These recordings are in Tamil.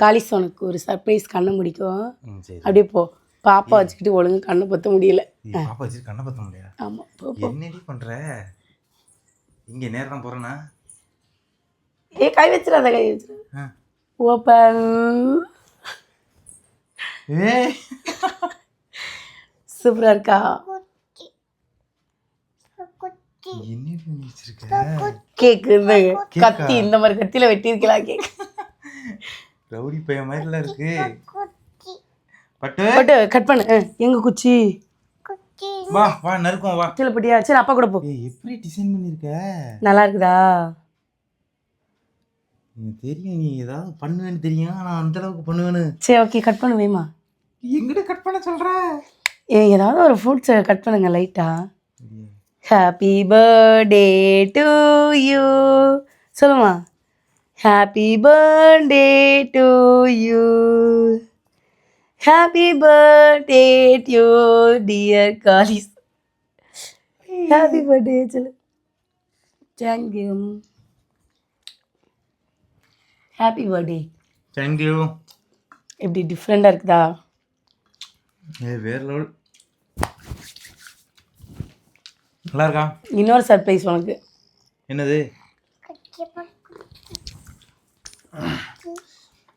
காலிஸ் உனக்கு ஒரு சர்ப்ரைஸ் கண்ணை முடிக்கும். அப்படியே போ. பாப்பா வச்சுக்கிட்டு ஒழுங்கா கண்ணை பொத்த முடியல. பாப்பா வச்சு கண்ணை பத்த முடியா ஆமா போ போ. என்னடி பண்ற? இங்க நேரம் தான் போறேனா? ஏ கை வச்சிடாத கை வச்சிடாத. ஓப்பன் ஏய். சூப்பரா இருக்கா? கேக்கு. இந்த கேக்கா? கத்தி இந்த மாதிரி கத்தியில வெட்டியிருக்கலாம் கேக் ரவுடி பையன் மாதிரிலாம் இருக்கு. பட்டு. பட்டு கட் பண்ணு. எங்க குச்சி? வா வா நறுக்கும் வா. கீழே போட்டியா? சரி அப்பா கூட போ. எப்படி டிசைன் பண்ணிருக்க? நல்லா இருக்குதா? எனக்கு தெரியும் நீ ஏதாவது பண்ணுவேன்னு தெரியும். ஆனா அந்த அளவுக்கு பண்ணுவேன்னு. சரி ஓகே கட் பண்ணு வேமா. எங்கிட்ட கட் பண்ண சொல்ற? ஏ ஏதாவது ஒரு ஃப்ரூட்ஸை கட் பண்ணுங்க லைட்டா ஹாப்பி பர்த்டே டு யூ சொல்லுமா happy birthday to you happy birthday to dear Kallis happy birthday சொல்லு thank you happy birthday thank you எப்படி டிஃப்ரெண்டாக இருக்குதா? ஏ வேற லெவல் நல்லா இருக்கா இன்னொரு சர்ப்ரைஸ் உனக்கு. என்னது?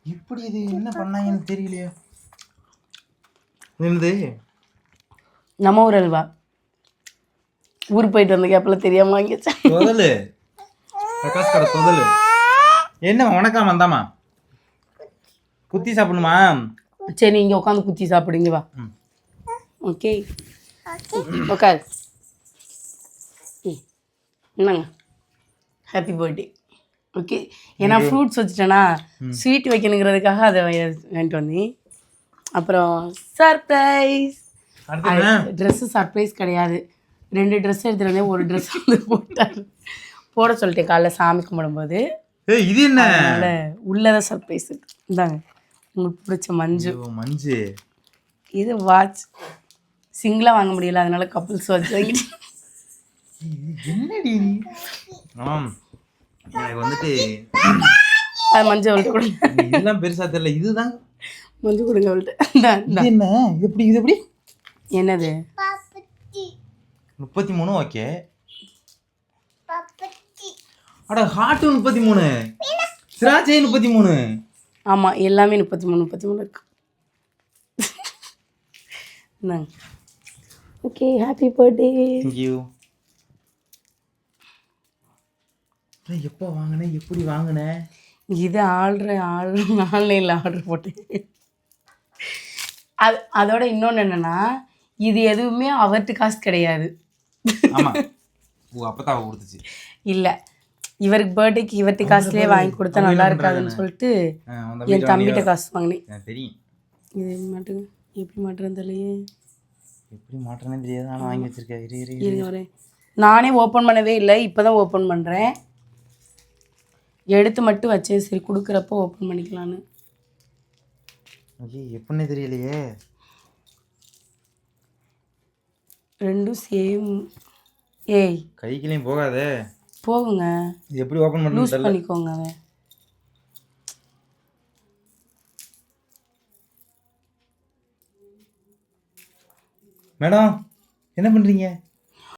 எப்படி இது என்ன பண்ணாங்கன்னு தெரியலையே. என்னது? நம்ம ஊர் அல்வா. ஊர் போயிட்டு வந்த கேப்பில் தெரியாம வாங்கி வச்சேன் தொதலு. பிரகாஷ் கடை தொதலு. என்ன வணக்கம் வந்தாமா? குத்தி சாப்பிடணுமா? சரி இங்கே உட்காந்து குத்தி சாப்பிடுங்க வா. ஓகே. உட்காரு ம். என்னங்க? Happy birthday okay. ஏன்னா ஃப்ரூட்ஸ் வச்சுட்டேன்னா ஸ்வீட் வைக்கணுங்கிறதுக்காக அதை வாங்கிட்டு வந்தேன். அப்புறம் சர்ப்ரைஸ்? ட்ரெஸ்ஸு சர்ப்ரைஸ் கிடையாது. ரெண்டு ட்ரெஸ் எடுத்துட்டு வந்தேன். ஒரு ட்ரெஸ் வந்து போட்டார். போட சொல்லிட்டேன் காலைல சாமி கும்பிடும்போது. இது என்ன? உள்ளதான் சர்ப்ரைஸ் இந்தாங்க. உங்களுக்கு பிடிச்ச மஞ்சு. மஞ்சு. இது வாட்ச் சிங்கிளாக வாங்க முடியல. அதனால கப்புள்ஸ் வாட்ச் வாங்கிட்டு என்னடி எனக்கு வந்துட்டு அது மஞ்சள் அவள்கிட்ட கொடுங்க இதெல்லாம் பெருசா தெரியல. இதுதான்? மஞ்சள் கொடுங்க அவள்கிட்ட என்ன? எப்படி இது எப்படி? என்னது? முப்பத்தி மூணு ஓகே அட ஹார்ட் முப்பத்தி மூணு திராட்சை முப்பத்தி மூணு ஆமாம் எல்லாமே முப்பத்தி மூணு முப்பத்தி மூணு இருக்கு ஓகே ஹாப்பி பர்த்டே தேங்க்யூ எப்போ வாங்கினேன் எப்படி வாங்கினேன் இது ஆர்டர் ஆர்டர் ஆன்லைனில் ஆர்டர் போட்டேன். அது அதோட இன்னொன்று என்னென்னா இது எதுவுமே அவர்கிட்ட காசு கிடையாது. ஆமா. ஓ அப்பதான் கொடுத்துச்சு. இல்லை. இவருக்கு பர்த்டேக்கு இவர்கிட்ட காசுலேயே வாங்கி கொடுத்தா நல்லா இருக்காதுன்னு சொல்லிட்டு என் தம்பிகிட்ட காசு வாங்கினேன். தெரியும். இது மாட்டுங்க எப்படி மாட்டுறேன் தெரியலையே. எப்படி மாற்றனே தெரியாது ஆனால் வாங்கி வச்சிருக்கேன். நானே ஓப்பன் பண்ணவே இல்லை இப்போ தான் ஓப்பன் பண்ணுறேன் எடுத்து மட்டும் வச்சேன் சரி கொடுக்குறப்போ ஓப்பன் பண்ணிக்கலான்னு ஐயே எப்படின்னே தெரியலையே. ரெண்டும் சேம் ஏய் கைக்குள்ளேயும் போகாதே. போகுங்க. இது எப்படி ஓப்பன் பண்ணணும் லூஸ் பண்ணிக்கோங்க மேடம் என்ன பண்றீங்க?